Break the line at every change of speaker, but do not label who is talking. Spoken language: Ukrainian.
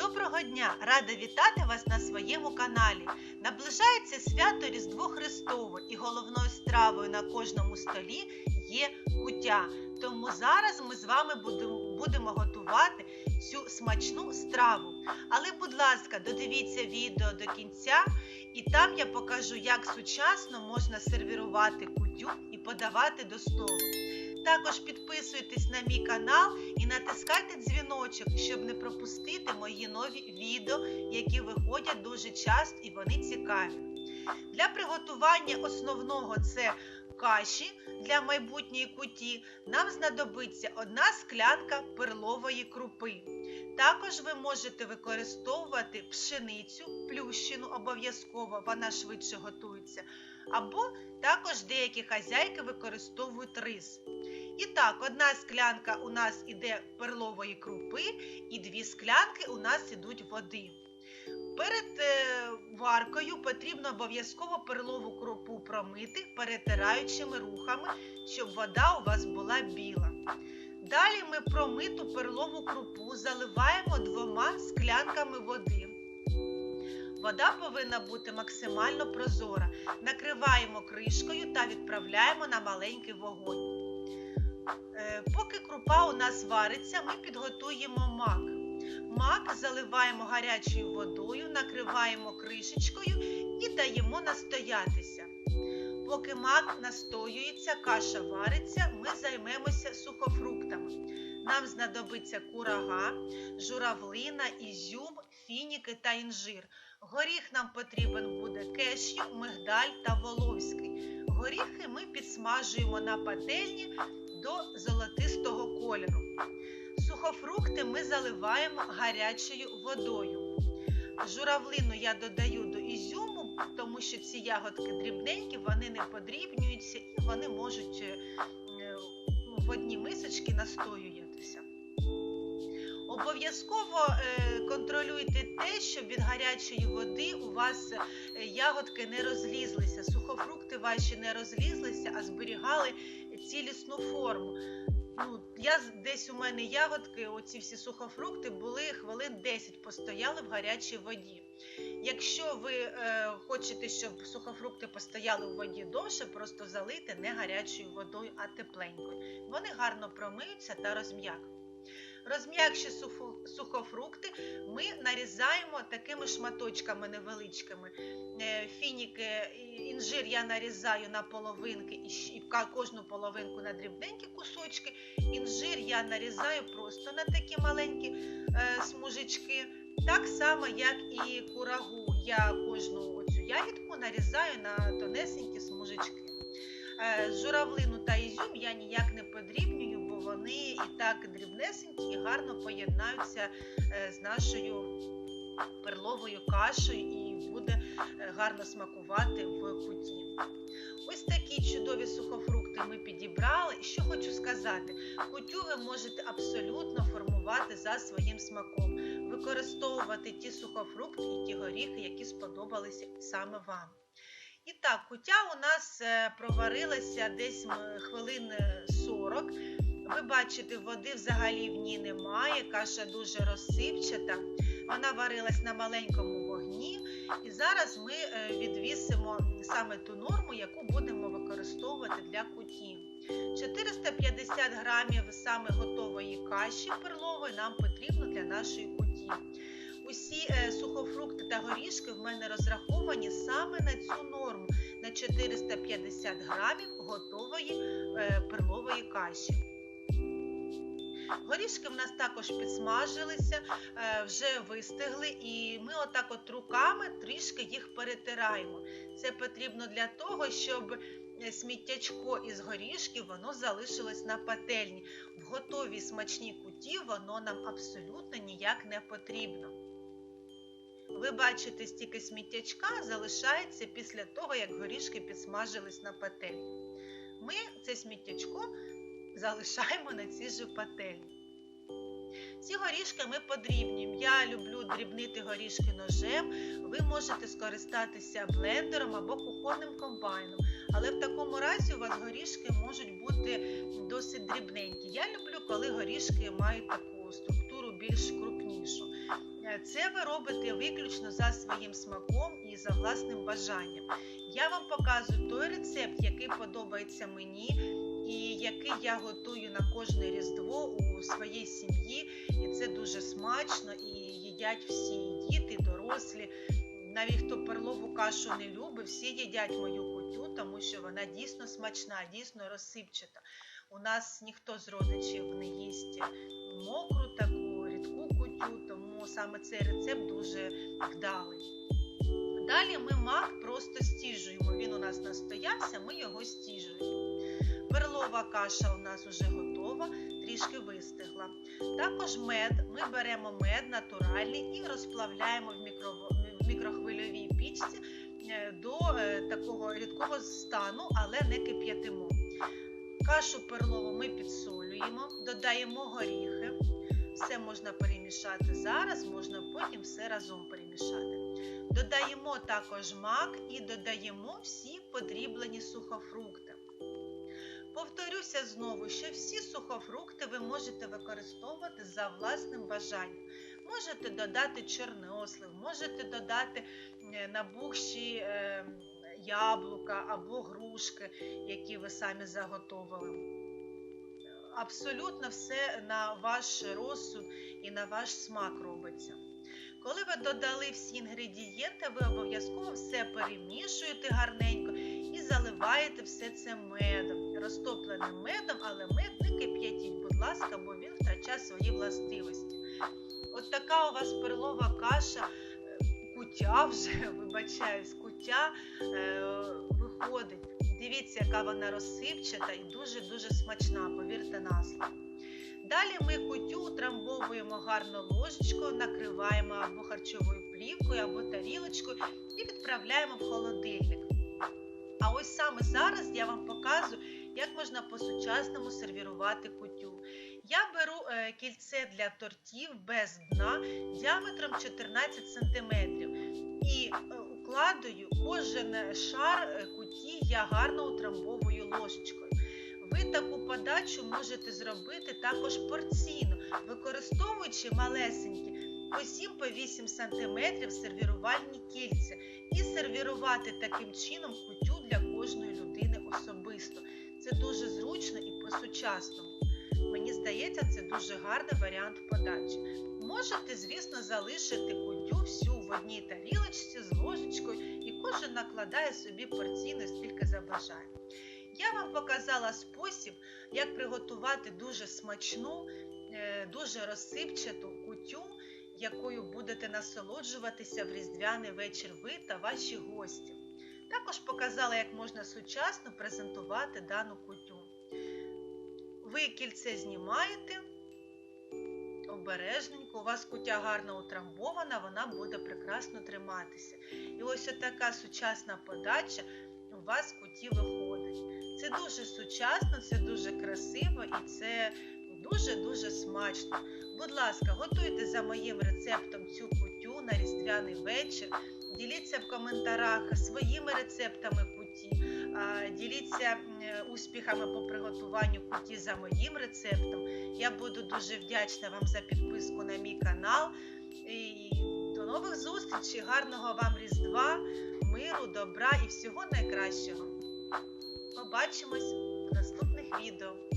Доброго дня! Рада вітати вас на своєму каналі. Наближається свято Різдво Христове і головною стравою на кожному столі є куття. Тому зараз ми з вами будемо готувати цю смачну страву. Але, будь ласка, додивіться відео до кінця, і там я покажу, як сучасно можна сервірувати кутю і подавати до столу. Також підписуйтесь на мій канал і натискайте дзвіночок, щоб не пропустити мої нові відео, які виходять дуже часто і вони цікаві. Для приготування основного це каші для майбутньої куті нам знадобиться одна склянка перлової крупи. Також ви можете використовувати пшеницю, плющину обов'язково, вона швидше готується. Або також деякі хазяйки використовують рис. І так, одна склянка у нас іде перлової крупи, і дві склянки у нас ідуть води. Перед е, варкою потрібно обов'язково перлову крупу промити перетираючими рухами, щоб вода у вас була біла. Далі ми промиту перлову крупу заливаємо двома склянками води. Вода повинна бути максимально прозора. Накриваємо кришкою та відправляємо на маленький вогонь. Е, Поки крупа у нас вариться, ми підготуємо мак. Мак заливаємо гарячою водою, накриваємо кришечкою і даємо настоятися. Поки мак настоюється, каша вариться, ми займемося сухофруктами. Нам знадобиться курага, журавлина, ізюм, фініки та інжир. Горіх нам потрібен буде кешю, мигдаль та воловський. Горіхи ми підсмажуємо на пательні до золотистого кольору. Сухофрукти ми заливаємо гарячою водою. Журавлину я додаю до ізюму, тому що ці ягодки дрібненькі, вони не подрібнюються і вони можуть е, ну, в одній мисочці настоюватися. Обов'язково е, контролюйте те, щоб від гарячої води у вас е, ягодки не розлізлися, сухофрукти ваші не розлізлися, а зберігали цілісну форму. Ну, я десь у мене ягодки, оці всі сухофрукти були хвилин 10 постояли в гарячій воді. Якщо ви е, хочете, щоб сухофрукти постояли у воді довше, просто залийте не гарячою водою, а тепленькою. Вони гарно промиються та розм'якнуть. Розм'якші сухофрукти ми нарізаємо такими шматочками невеличкими. Е, фініки, інжир я нарізаю на половинки і кожну половинку на дрібненькі кусочки. Інжир я нарізаю просто на такі маленькі е, смужечки. Так само, як і курагу. Я кожну оцю ягідку нарізаю на тонесенькі смужечки. Е, журавлину та ізюм я ніяк не подрібнюю, бо вони і так дрібнесенькі і гарно поєднаються е, з нашою перловою кашею і буде е, гарно смакувати в куті. Ось такі чудові сухофрукти ми підібрали. Що хочу сказати, кутю ви можете абсолютно формувати за своїм смаком, використовувати ті сухофрукти і ті горіхи, які сподобалися саме вам. І так, кутя у нас проварилася десь хвилин 40. Ви бачите, води взагалі в ній немає, каша дуже розсипчата. Вона варилась на маленькому вогні. І зараз ми відвісимо саме ту норму, яку будемо використовувати для куті. 450 грамів саме готової каші перлової нам потрібно для нашої куті. Усі сухофрукти та горішки в мене розраховані саме на цю норму на 450 грамів готової перлової каші. Горішки в нас також підсмажилися, вже вистигли, і ми отак от руками трішки їх перетираємо. Це потрібно для того, щоб сміттячко із горішків воно залишилось на пательні. В готовій смачній куті воно нам абсолютно ніяк не потрібно. Ви бачите, стільки сміттячка залишається після того, як горішки підсмажились на пательні. Ми це сміттячко залишаємо на цій же пательні. Ці горішки ми подрібнюємо. Я люблю дрібнити горішки ножем. Ви можете скористатися блендером або кухонним комбайном. Але в такому разі у вас горішки можуть бути досить дрібненькі. Я люблю, коли горішки мають таку структуру більш крупнішу. Е, Це ви робите виключно за своїм смаком і за власним бажанням. Я вам показую той рецепт, який подобається мені, і який я готую на кожне різдво у своїй сім'ї. І це дуже смачно і їдять всі діти, дорослі. Навіть хто перлову кашу не любить, всі їдять мою кутю, тому що вона дійсно смачна, дійсно розсипчата. У нас ніхто з родичів не їсть мокру тому саме цей рецепт дуже вдалий. Далі ми мак просто стіжуємо. Він у нас настоявся, ми його стіжуємо. Перлова каша у нас вже готова, трішки вистигла. Також мед. Ми беремо мед натуральний і розплавляємо в, мікро... в мікрохвильовій пічці е, до е, такого рідкого стану, але не кип'ятимо. Кашу перлову ми підсолюємо, додаємо горіхи. Все можна перемішати зараз, можна потім все разом перемішати. Додаємо також мак і додаємо всі подріблені сухофрукти. Повторюся знову, що всі сухофрукти ви можете використовувати за власним бажанням. Можете додати чорнослив, можете додати е, набухші е, яблука або грушки, які ви самі заготовили. Абсолютно все на ваш розсуд і на ваш смак робиться. Коли ви додали всі інгредієнти, ви обов'язково все перемішуєте гарненько і заливаєте все це медом, розтопленим медом, але мед не кип'ятіть, будь ласка, бо він втрачає свої властивості. От така у вас перлова каша, кутя вже, вибачаюсь, кутя е, виходить. Дивіться, яка вона розсипчата і дуже-дуже смачна, повірте на слово. Далі ми кутю утрамбовуємо гарно ложечкою, накриваємо або харчовою плівкою, або тарілочкою і відправляємо в холодильник. А ось саме зараз я вам показую, як можна по-сучасному сервірувати кутю. Я беру е, кільце для тортів без дна діаметром 14 см і е, укладаю кожен шар е, я гарно утрамбовую ложечкою. Ви таку подачу можете зробити також порційно, використовуючи малесенькі по 7-8 см сервірувальні кільця і сервірувати таким чином кутю для кожної людини особисто. Це дуже зручно і по-сучасному. Мені здається, це дуже гарний варіант подачі. Можете, звісно, залишити кутю всю в одній тарілочці з ложечкою кожен накладає собі порційно стільки забажає. Я вам показала спосіб, як приготувати дуже смачну, е, дуже розсипчату кутю, якою будете насолоджуватися в різдвяний вечір ви та ваші гості. Також показала, як можна сучасно презентувати дану кутю. Ви кільце знімаєте обережненько, у вас кутя гарно утрамбована, вона буде прекрасно триматися. І ось така сучасна подача у вас в куті виходить. Це дуже сучасно, це дуже красиво і це дуже-дуже смачно. Будь ласка, готуйте за моїм рецептом цю кутю на різдвяний вечір. Діліться в коментарях своїми рецептами діліться успіхами по приготуванню куті за моїм рецептом. Я буду дуже вдячна вам за підписку на мій канал. І до нових зустрічей, гарного вам Різдва, миру, добра і всього найкращого. Побачимось в наступних відео.